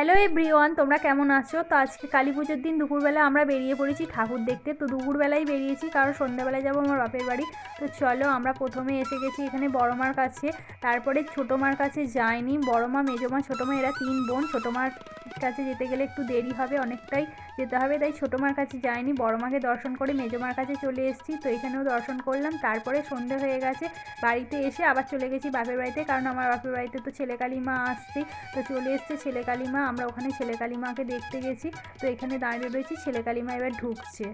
Hello everyone তোমরা কেমন আছো? তো আজকে কালী পুজোর দিন, দুপুরবেলা আমরা বেরিয়ে পড়েছি ঠাকুর দেখতে। তো দুপুরবেলাই বেরিয়েছি, কারণ সন্ধ্যাবেলায় যাব আমার বাপের বাড়ি। তো চলো, আমরা প্রথমে এসে গেছি এখানে বড় মার কাছে। তারপরে ছোটো মার কাছে যাইনি। বড় মা মেজো মা ছোটো মা এরা তিন বোন। ছোটো মার কাছে যেতে গেলে একটু দেরি হবে, অনেকটাই যেতে হবে। তাই ছোটো মার কাছে যাইনি, বড় মাকে দর্শন করে মেজো মার কাছে চলে এসেছি। তো এখানেও দর্শন করলাম, তারপরে সন্ধে হয়ে গেছে। বাড়িতে এসে আবার চলে গেছি বাপের বাড়িতে, কারণ আমার বাপের বাড়িতে তো ছেলে কালিমা আসছে তো চলে এসছে ছেলে কালী মা আমরা ওখানে ছেলে কালীমাকে দেখতে গেছি। তো এখানে দাঁড়িয়ে রয়েছি, ছেলে কালীমা এবার ঢুকছে।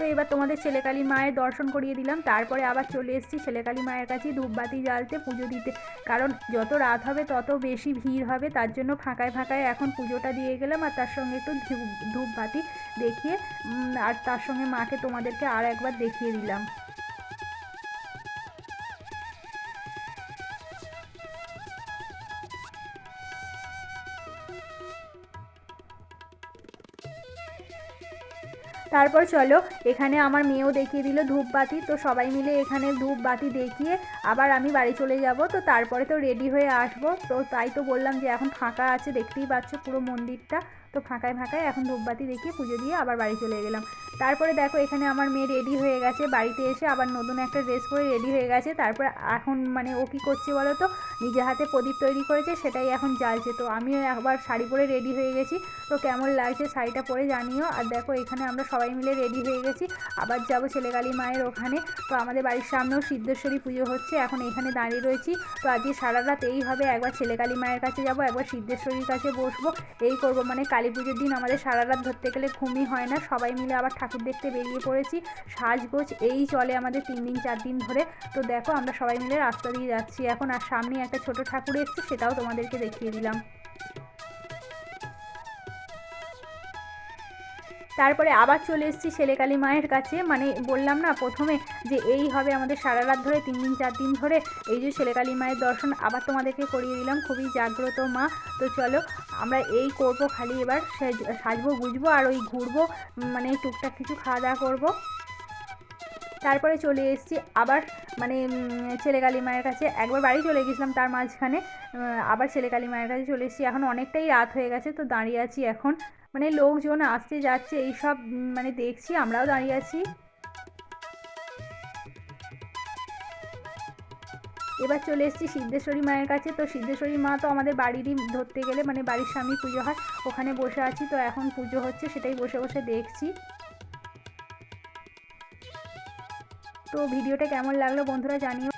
তো এবার তোমাদের ছেলেকালী মায়ের দর্শন করিয়ে দিলাম। তারপরে আবার চলে এসেছি ছেলেকালী মায়ের কাছে ধূপবাতি জ্বালতে পুজো দিতে। কারণ যত রাত হবে, তত বেশি ভিড় হবে। তার জন্য ফাঁকায় ফাঁকায় এখন পুজোটা দিয়ে গেলাম আর তার সঙ্গে একটু ধূপ, ধূপবাতি দেখিয়ে আর তার সঙ্গে মাকে তোমাদেরকে আর একবার দেখিয়ে দিলাম। তারপর চলো, এখানে আমার মেয়েও দেখিয়ে দিল ধূপবাতি তো সবাই মিলে এখানে ধূপবাতি দেখিয়ে আবার আমি বাড়ি চলে যাব। তো তারপরে তো রেডি হয়ে আসব। তো তাই তো বললাম যে এখন ফাঁকা আছে, দেখতেই পাচ্ছ পুরো মন্দিরটা। তো ফাঁকায় ফাঁকায় এখন ধূপবাতি দেখিয়ে পুজো দিয়ে আবার বাড়ি চলে গেলাম। তারপরে দেখো এখানে আমার মেয়ে রেডি হয়ে গেছে বাড়িতে এসে, আবার নতুন একটা ড্রেস পরে রেডি হয়ে গেছে। তারপর এখন মানে ও কী করছে বলো তো? নিজে হাতে প্রদীপ তৈরি করেছে, সেটাই এখন জ্বালছে। তো আমিও একবার শাড়ি পরে রেডি হয়ে গেছি। তো কেমন লাগছে শাড়িটা পরে জানিও। আর দেখো এখানে আমরা সবাই মিলে রেডি হয়ে গেছি। আবার যাব ছেলেকালী মায়ের ওখানে। তো আমাদের বাড়ির সামনেও সিদ্ধেশ্বরী পুজো হচ্ছে। এখন এখানে দাঁড়িয়ে রয়েছি। তো আজকে সারা রাত এই হবে। একবার ছেলেকালী মায়ের কাছে যাব, একবার সিদ্ধেশ্বরীর কাছে বসবো। এই করব মানে কালী পুজোর দিন আমাদের সারা রাত ধরতে গেলে ঘুমই হয় না। সবাই মিলে আবার ঠাকুর দেখতে বেরিয়ে পড়েছি। সাজগোজ এই চলে আমাদের তিন দিন, চার দিন ধরে। তো দেখো আমরা সবাই মিলে রাস্তা দিয়ে যাচ্ছি এখন। আর সামনে একটা ছোট ঠাকুর এসছে, সেটাও তোমাদেরকে দেখিয়ে দিলাম। তারপরে আবার চলে এসেছি ছেলেকালী মায়ের কাছে। মানে বললাম না, প্রথমে যে এই হবে আমাদের সারা রাত ধরে, তিন দিন, চার দিন ধরে। এই যে ছেলেকালী মায়ের দর্শন আবার তোমাদেরকে করিয়ে দিলাম, খুবই জাগ্রত মা। তো চলো, আমরা এই করব খালি এবার, সেজ- সাজবো বুঝব আর ওই ঘুরবো মানে টুকটাক কিছু খাওয়া দাওয়া করব। তারপরে চলে এসেছি আবার মানে ছেলে ছেলেকালী মায়ের কাছে। একবার বাড়ি চলে গেছিলাম তার মাঝখানে আবার ছেলেকালী মায়ের কাছে চলে এসেছি। এখন অনেকটাই রাত হয়ে গেছে, তো দাঁড়িয়ে আছি এখন। মানে লোকজন আসতে যাচ্ছে, এইসব মানে দেখছি, আমরাও দাঁড়িয়ে আছি। এবার চলে এসেছি সিদ্ধেশ্বরী মায়ের কাছে। তো সিদ্ধেশ্বরী মা তো আমাদের বাড়িরই ধরতে গেলে মানে বাড়ির সামনেই পুজো হয়। ওখানে বসে আছি, তো এখন পুজো হচ্ছে, সেটাই বসে বসে দেখছি। তো ভিডিওটা কেমন লাগল বন্ধুরা জানিও।